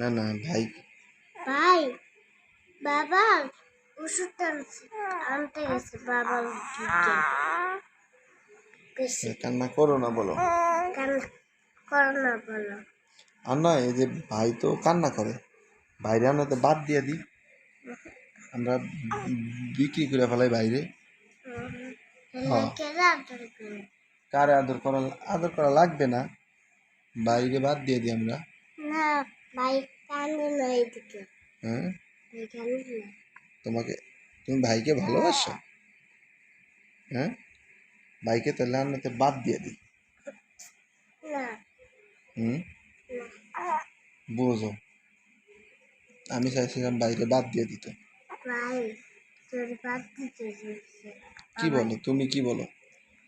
না না ভাই। ভাই বাবা ওষুধ আনতে গেছে বাবা কান্না করো না বলো। করো না বলো। আর না এই যে ভাই তো কান্না করে। বাইরে আমরা তো বাদ দিয়ে দিই। আমরা বিক্রি করে ফেলাই বাইরে। হ্যাঁ। কারে। আদর করা আদর করা লাগবে না? বাইরে বাদ দিয়ে দিই আমরা। হ্যাঁ তোমাকে তুমি ভাইকে ভালোবাসো? হ্যাঁ ভাইকে তাহলে আমরা তো বাদ দিয়ে দিই। হুম? বুঝো। আমি চাইছিলাম বাইরে বাদ দিয়ে দিত। কি বলো? তুমি কি বলো?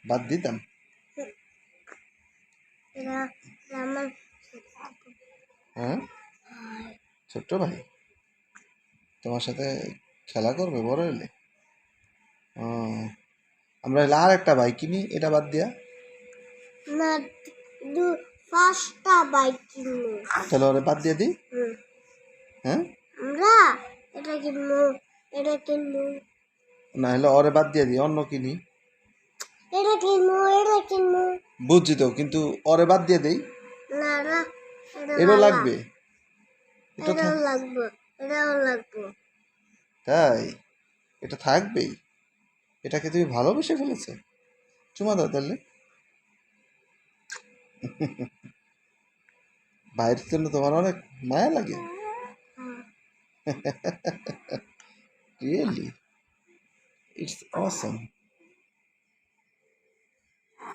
বাদ দিতাম? হ্যাঁ ছোট্ট ভাই তোমার সাথে খেলা করবে বড় হলে আমরা এলে আর একটা বাইক কিনি এটা বাদ দিয়া। না দু পাঁচটা বাইক কিনবো। তাহলে ওরে বাদ দিয়ে দিই হ্যাঁ? আমরা এটা কিনবো এটা কিনবো। না হলে ওরে বাদ দিয়ে দিই অন্য কিনি। এটা কিনবো এটা কিনবো। বুঝছি তো কিন্তু ওরে বাদ দিয়ে দেই। না না এটা। লাগবে? এটা লাগবে এটাও লাগবে। তাই? এটা থাকবেই? এটাকে তুমি ভালোবেসে ফেলেছে? চুমা দাও তাহলে। বাইরের জন্য তোমার অনেক মায়া লাগে। Really it's Assam